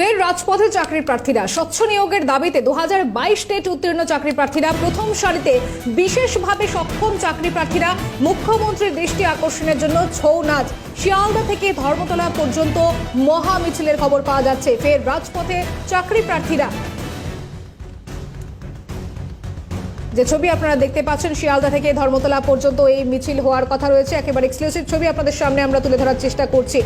ফের রাজপথে চাকরি প্রার্থীরা। স্বচ্ছ নিয়োগের দাবিতে দু হাজার বাইশ টেট উত্তীর্ণ চাকরি প্রার্থীরা। প্রথম সারিতে বিশেষভাবে সক্ষম চাকরি প্রার্থীরা। মুখ্যমন্ত্রীর দৃষ্টি আকর্ষণের জন্য ছৌ নাচ। শিয়ালদা থেকে ধর্মতলা পর্যন্ত মহা মিছিলের খবর পাওয়া যাচ্ছে। ফের রাজপথে চাকরি প্রার্থীরা। যে ছবি আপনারা দেখতে পাচ্ছেন, শিয়ালদা থেকে ধর্মতলা পর্যন্ত এই মিছিল হওয়ার কথা রয়েছে। একেবারে এক্সক্লুসিভ ছবি আপনাদের সামনে আমরা তুলে ধরার চেষ্টা করছি।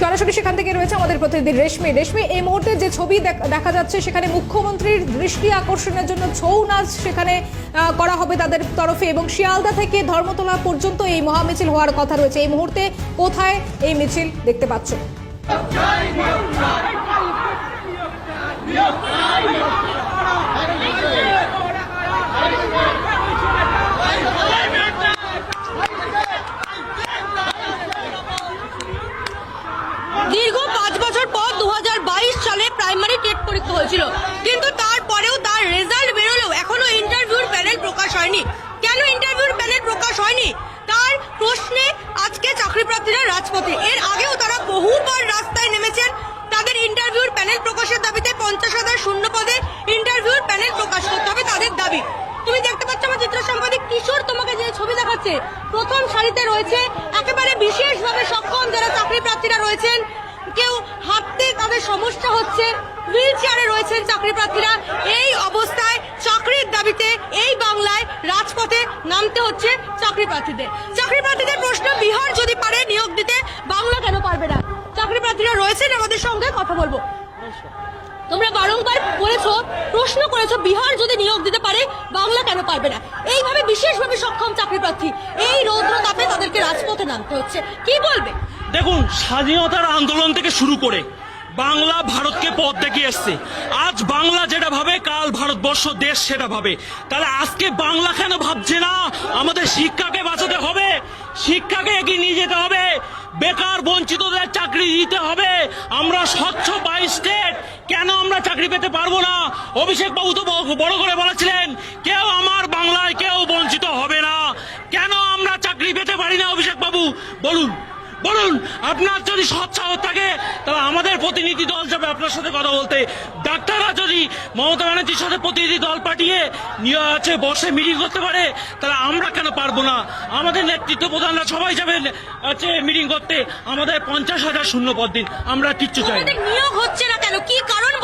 সরাসরি সেখান থেকে রয়েছে আমাদের প্রতিনিধি রেশমি। রেশমি, এই মুহূর্তে যে ছবি দেখ- যাচ্ছে, সেখানে মুখ্যমন্ত্রীর দৃষ্টি আকর্ষণের জন্য ছৌ নাচ সেখানে করা হবে তাদের তরফে এবং শিয়ালদা থেকে ধর্মতলা পর্যন্ত এই মহামিছিল হওয়ার কথা রয়েছে। এই মুহূর্তে কোথায় এই মিছিল দেখতে পাচ্ছ দীর্ঘ পাঁচ বছর পর দু সালে প্রাইমারি টেট পরীক্ষা হয়েছিল। কিন্তু তারপরেও তার রেজাল্ট বেরোলেও এখনও ইন্টারভিউর প্যানেল প্রকাশ হয়নি। কেন ইন্টারভিউর প্যানেল প্রকাশ হয়নি? তার প্রশ্নে আজকে চাকরি প্রার্থীরা রাজপথে। এর আগেও তারা বহুবার রাস্তায় নেমেছেন। তাদের ইন্টারভিউর প্যানেল প্রকাশের দাবিতে পঞ্চাশ হাজার শূন্য পদে ইন্টারভিউর প্যানেল প্রকাশ করতে হবে তাদের দাবি। তুমি দেখতে পাচ্ছ আমার চিত্র সাংবাদিক কিশোর তোমাকে যে ছবি দেখাচ্ছে। প্রথম সারিতে রয়েছে। একেবারে বিশেষভাবে সক্ষম যারা চাকরি প্রার্থীরা রয়েছেন কেউ হাঁটতে তাদের সমস্যা হচ্ছে। হুইল চেয়ারে রয়েছেন চাকরি প্রার্থীরা এই অবস্থায় চাকরির দাবিতে এই বাংলায় রাজপথে নামতে হচ্ছে চাকরি প্রার্থীদের চাকরি প্রার্থীদের প্রশ্ন, বিহার যদি পারে নিয়োগ দিতে, বাংলা কেন পারবে না? চাকরি প্রার্থীরা রয়েছেন আমাদের সঙ্গে, কথা বলব। তোমরা বারংবার বলেছ, প্রশ্ন করেছ, বিহার যদি নিয়োগ দিতে পারে, বাংলা কেন পারবে না? এইভাবে বিশেষভাবে সক্ষম চাকরি প্রার্থী এই রৌদ্র তাপে তাদেরকে রাজপথে নামতে হচ্ছে। কি বলবে? দেখুন, স্বাধীনতার আন্দোলন থেকে শুরু করে বাংলা ভারতকে পথ দেখিয়ে এসছে। আজ বাংলা যেটা ভাবে, কাল ভারতবর্ষ, দেশ সেটা ভাবে। তাহলে আজকে বাংলা কেন ভাবছে না? আমাদের শিক্ষাকে বাঁচাতে হবে, শিক্ষাকে এগিয়ে নিয়ে যেতে হবে। বেকার, বঞ্চিতদের চাকরি দিতে হবে। আমরা স্বচ্ছ বাইশ স্টেট, কেন আমরা চাকরি পেতে পারব না? অভিষেক বাবু তো বড় করে বলেছিলেন, কেউ আমার বাংলায় কেউ বঞ্চিত হবে না। কেন আমরা চাকরি পেতে পারি না, অভিষেক বাবু? বলুন। বলুন, আপনার যদি সৎসাহস থাকে তাহলে আমাদের প্রতিনিধি দল যাবে আপনার সাথে কথা বলতে। ডাক্তাররা যদি মমতা ব্যানার্জির সাথে প্রতিনিধি দল পাঠিয়ে নিয়ে আছে, বসে মিটিং করতে পারে, তাহলে আমরা কেন পারব না? আমাদের নেতৃত্ব প্রধানরা সবাই যাবেন আছে মিটিং করতে। আমাদের পঞ্চাশ হাজার শূন্য পদ দিন, আমরা কিচ্ছু চাই নিয়োগ হচ্ছে না কেন? কি কারণ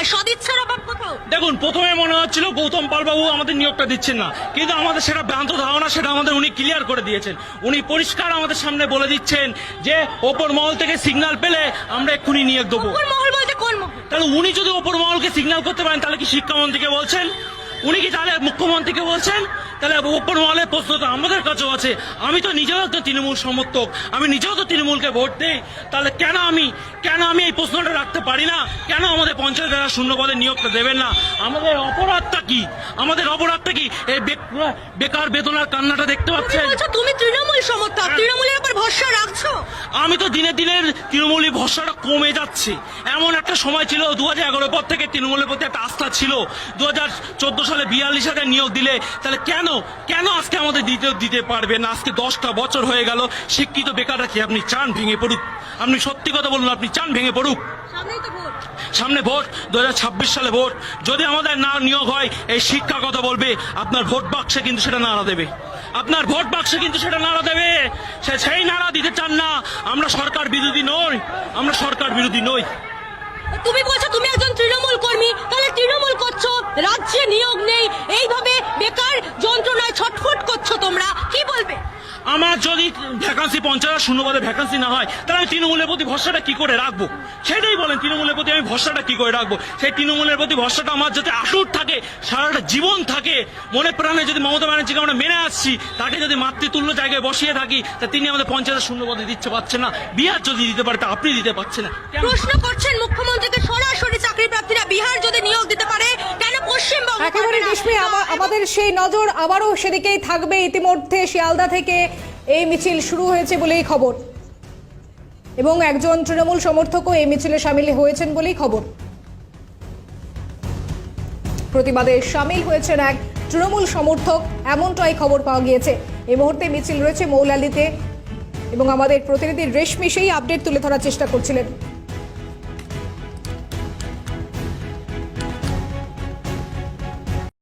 হয় সদিচ্ছার অভাব কোথাও? দেখুন প্রথমে মনে হচ্ছিল গৌতম পালবাবু আমাদের নিয়োগটা দিচ্ছেন না। কিন্তু আমাদের সেটা ভ্রান্ত ধারণা সেটা আমাদের উনি ক্লিয়ার করে দিয়েছেন। উনি পরিষ্কার আমাদের সামনে বলে দিচ্ছেন যে ওপর মহল থেকে সিগন্যাল পেলে আমরা এক্ষুনি নিয়োগ দেবো। ওপর মহল বলতে কোন মহল? তাহলে উনি যদি ওপর মহলকে সিগন্যাল করতে পারেন তাহলে কি শিক্ষামন্ত্রীকে বলছেন? উনি কি তাহলে মুখ্যমন্ত্রীকে বলছেন? তাহলে ওপর মহলের প্রশ্ন তো আমাদের কাছেও আছে। আমি তো নিজেও তো তৃণমূল সমর্থক। আমি নিজেও তো তৃণমূলকে ভোট দেই। তাহলে কেন আমি কেন আমি এই প্রশ্নটা রাখতে পারি না? কেন আমাদের পঞ্চায়েত জেলা শূন্য পদে নিয়োগটা দেবেন না? আমাদের অপরাধটা কি? আমাদের অপরাধটা কি? এই বেকার বেতনার কান্নাটা দেখতে পাচ্ছেন? তুমি তৃণমূল সমর্থক। তৃণমূলের উপর ভরসা রাখছো? আমি তো দিনে দিনের তৃণমূলী ভরসাটা কমে যাচ্ছে। এমন একটা সময় ছিল দু হাজার এগারো পর থেকে তৃণমূলের প্রতি একটা আস্থা ছিল। দু হাজার চোদ্দ সালে বিয়াল্লিশ হাজার নিয়োগ দিলে তাহলে কেন কেন? আজকে আমাদের দিতে দিতে পারবে না? আজকে দশটা বছর হয়ে গেল শিক্ষিত বেকাররা কি আপনি চান ভেঙে পড়ুক? আপনি সত্যি কথা বলুন আপনি চান ভেঙে পড়ুক? ভোট। সামনে ভোট দুহাজার ছাব্বিশ সালে ভোট। যদি আমাদের না নিয়োগ হয় এই শিক্ষা কথা বলবে আপনার ভোট বাক্সে কিন্তু সেটা নাড়া দেবে। আপনার ভোট বাক্সে কিন্তু সেটা নাড়া দেবে। সে সেই নাড়া দিতে চান না। আমরা সরকার বিরোধী নই। আমরা সরকার বিরোধী নই। তুমি বলছো তুমি একজন তৃণমূল কর্মী, তাহলে তৃণমূল করছ, রাজ্যে নিয়োগ নেই, এইভাবে বেকার যন্ত্রণায় ছটফট করছ তোমরা, কি বলবে? আমার যদি ভ্যাকান্সি পঞ্চাশ শূন্য পদে ভ্যাকান্সি না হয়, তাহলে আমি তৃণমূলের প্রতি ভরসাটা কি করে রাখব? সেটাই বলেন তৃণমূলের প্রতি আমি ভরসাটা কি করে রাখব? সেই তৃণমূলের প্রতি ভরসাটা আমার যাতে আসুর থাকে সারাটা জীবন থাকে মনে প্রাণে যদি মমতা ব্যানার্জিকে আমরা মেনে আসছি তাকে যদি মাতৃতুল্য জায়গায় বসিয়ে থাকি তা তিনি আমাদের পঞ্চায়েত শূন্য পদে দিচ্ছে পাচ্ছেন না। বিহার যদি দিতে পারে তা আপনি দিতে পারছেন না। কেন? প্রশ্ন করছেন মুখ্যমন্ত্রীকে সরাসরি চাকরি প্রার্থীরা বিহার যদি নিয়োগ দিতে পারে কেন পশ্চিমবঙ্গ একেবারে রেশমি আমাদের সেই নজর আবারও সেদিকেই থাকবে। ইতিমধ্যে শিয়ালদা থেকে এই মিছিল শুরু হয়েছে বলেই খবর। এবং একজন তৃণমূল সমর্থকও এই মিছিলে সামিল হয়েছেন বলেই খবর। প্রতিবাদে সামিল হয়েছেন এক তৃণমূল সমর্থক, এমনটাই খবর পাওয়া গিয়েছে। এই মুহূর্তে মিছিল রয়েছে মৌলালিতে এবং আমাদের প্রতিনিধি রেশমি সেই আপডেট তুলে ধরার চেষ্টা করছিলেন।